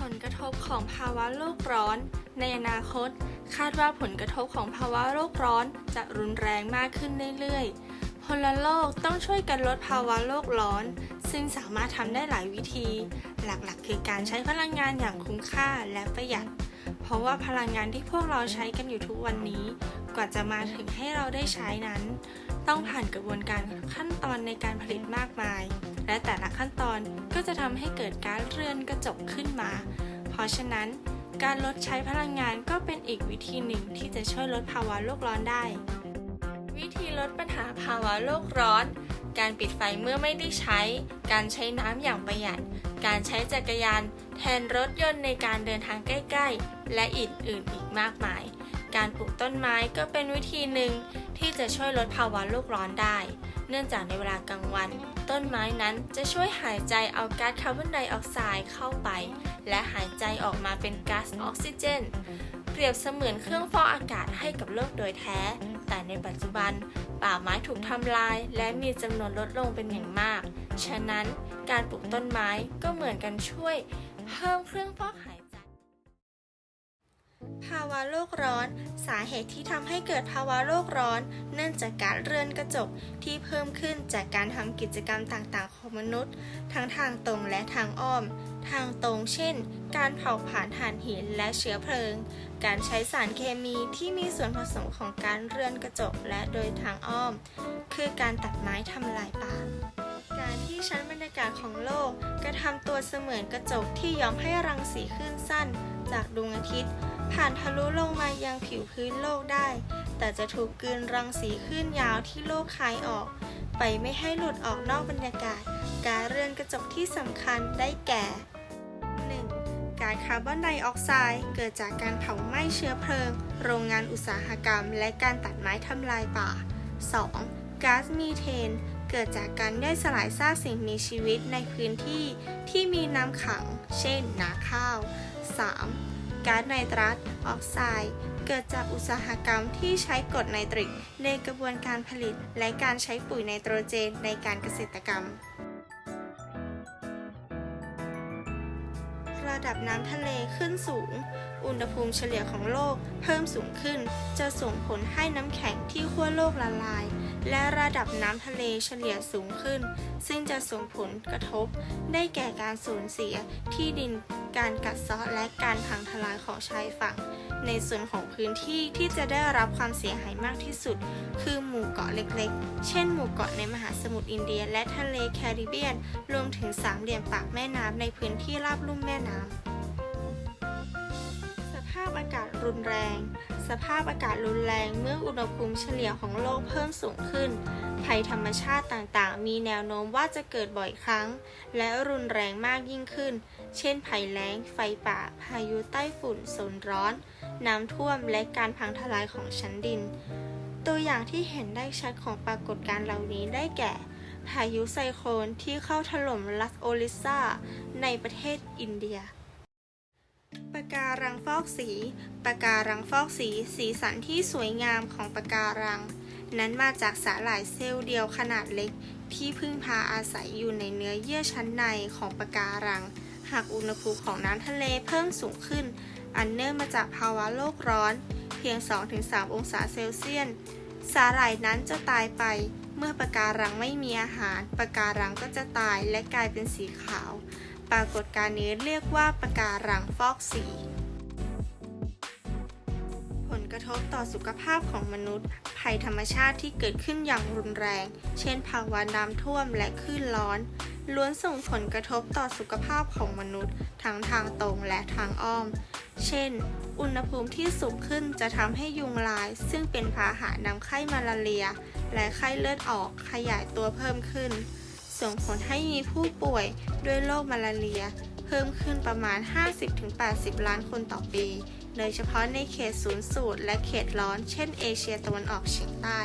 ผลกระทบของภาวะโลกร้อน ในอนาคต คาดว่าผลกระทบของภาวะโลกร้อนจะรุนแรงมากขึ้นเรื่อยๆ พลโลกต้องช่วยกันลดภาวะโลกร้อน ซึ่งสามารถทำได้หลายวิธี หลักๆ คือการใช้พลังงานอย่างคุ้มค่าและประหยัด เพราะว่าพลังงานที่พวกเราใช้กันอยู่ทุกวันนี้ กว่าจะมาถึงให้เราได้ใช้นั้น ต้องผ่านกระบวนการขั้นตอนในการผลิตมากมาย และแต่ละขั้นตอนก็จะทำให้เกิดการเรือนกระจกขึ้นมา เพราะฉะนั้น การลดใช้พลังงานก็เป็นอีกวิธีหนึ่งที่จะช่วยลดภาวะโลกร้อนได้ วิธีลดปัญหาภาวะโลกร้อน การปิดไฟเมื่อไม่ได้ใช้ การใช้น้ำอย่างประหยัด การใช้จักรยาน แทนรถยนต์ในการเดินทางใกล้ ๆ และอื่นๆอีกมากมาย การปลูกต้นไม้ก็เป็นวิธีหนึ่งที่จะช่วยลดภาวะโลกร้อนได้ เนื่องจากในเวลากลางวัน ต้นไม้นั้นจะช่วยหายใจเอาก๊าซคาร์บอนไดออกไซด์เข้าไป และหายใจออกมาเป็นก๊าซออกซิเจน เปรียบเสมือนเครื่องฟอกอากาศให้กับโลกโดยแท้ แต่ในปัจจุบันป่าไม้ถูกทำลาย และมีจำนวนลดลงเป็นอย่างมาก ฉะนั้นการปลูกต้นไม้ก็เหมือนกันช่วย เพิ่มเครื่องฟอกหายใจ ภาวะโลกร้อน สาเหตุที่ทำให้เกิดภาวะโลกร้อน เนื่องจากการเรือนกระจกที่เพิ่มขึ้นจากการทำกิจกรรมต่างๆ ของมนุษย์ ทั้งทางตรงและทางอ้อม ทางตรงเช่น การเผาผลาญถ่านหินและเชื้อเพลิง การใช้สารเคมีที่มีส่วนผสมของการเรือนกระจกและโดยทางอ้อม คือการตัดไม้ทำลายป่าารที่ชั้นบรรยากาศของโลก กระทำตัวเสมือนกระจกที่ยอมให้รังสีคลื่นสั้น จากดวงอาทิตย์ ผ่านทะลุลงมายังผิวพื้นโลกได้ แต่จะถูกกลืนรังสีคลื่นยาวที่โลกคายออก ไปไม่ให้หลุดออกนอกบรรยากาศ การเรือนกระจกที่สำคัญได้แก่ 1. ก๊าซคาร์บอนไดออกไซด์เกิดจากการเผาไหม้เชื้อเพลิง โรงงานอุตสาหกรรม และการตัดไม้ทำลายป่า 2. ก๊าซมีเทน เกิดจากการย่อยสลายซากสิ่งมีชีวิตในพื้นที่ที่มีน้ำขัง เช่น นาข้าว 3. ก๊าซไนตรัสออกไซด์เกิดจากอุตสาหกรรมที่ใช้กรดไนตริกในกระบวนการผลิต และการใช้ปุ๋ยไนโตรเจนในการเกษตรกรรม ระดับน้ำทะเลขึ้นสูง อุณหภูมิเฉลี่ยของโลกเพิ่มสูงขึ้น จะส่งผลให้น้ำแข็งที่ขั้วโลกละลาย และระดับน้ำทะเลเฉลี่ยสูงขึ้น ซึ่งจะส่งผลกระทบได้แก่การสูญเสียที่ดินการกัดเซาะและการพังทลายของชายฝั่ง ในส่วนของพื้นที่ที่จะได้รับความเสียหายมากที่สุด คือหมู่เกาะเล็กๆ เช่น หมู่เกาะในมหาสมุทรอินเดีย และทะเลแคริบเบียน รวมถึงสามเหลี่ยมปากแม่น้ำในพื้นที่ราบลุ่มแม่น้ำ ภาพอากาศรุนแรง สภาพอากาศรุนแรงเมื่ออุณหภูมิเฉลี่ยของโลกเพิ่มสูงขึ้น ภัยธรรมชาติต่างๆ มีแนวโน้มว่าจะเกิดบ่อยครั้ง และรุนแรงมากยิ่งขึ้น เช่น ภัยแล้ง ไฟป่า พายุใต้ฝุ่นโซนร้อน น้ำท่วม และการพังทลายของชั้นดิน ตัวอย่างที่เห็นได้ชัดของปรากฏการณ์เหล่านี้ได้แก่พายุไซโคลนที่เข้าถล่มรัฐโอริซาในประเทศอินเดีย ปะการังฟอกสี ปะการังฟอกสี สีสันที่สวยงามของปะการัง นั้นมาจากสาหร่ายเซลล์เดียวขนาดเล็ก ที่พึ่งพาอาศัยอยู่ในเนื้อเยื่อชั้นในของปะการัง หากอุณหภูมิของน้ำทะเลเพิ่มสูงขึ้น อันเนื่องมาจากภาวะโลกร้อน เพียง 2-3 องศาเซลเซียส สาหร่ายนั้นจะตายไป เมื่อปะการังไม่มีอาหาร ปะการังก็จะตายและกลายเป็นสีขาว ปรากฏการณ์นี้เรียกว่าปะการังฟอกสี ผลกระทบต่อสุขภาพของมนุษย์ ภัยธรรมชาติที่เกิดขึ้นอย่างรุนแรง เช่น ภาวะน้ำท่วมและคลื่นร้อน ล้วนส่งผลกระทบต่อสุขภาพของมนุษย์ ทั้งทางตรงและทางอ้อม เช่น อุณหภูมิที่สูงขึ้นจะทำให้ยุงลาย ซึ่งเป็นพาหะนำไข้มาลาเรีย และไข้เลือดออกขยายตัวเพิ่มขึ้น ส่งผลให้มีผู้ป่วยด้วยโรคมาลาเรีย เพิ่มขึ้นประมาณ 50-80 ล้านคนต่อปี โดยเฉพาะในเขตศูนย์สูตรและเขตร้อน เช่นเอเชียตะวันออกเฉียงใต้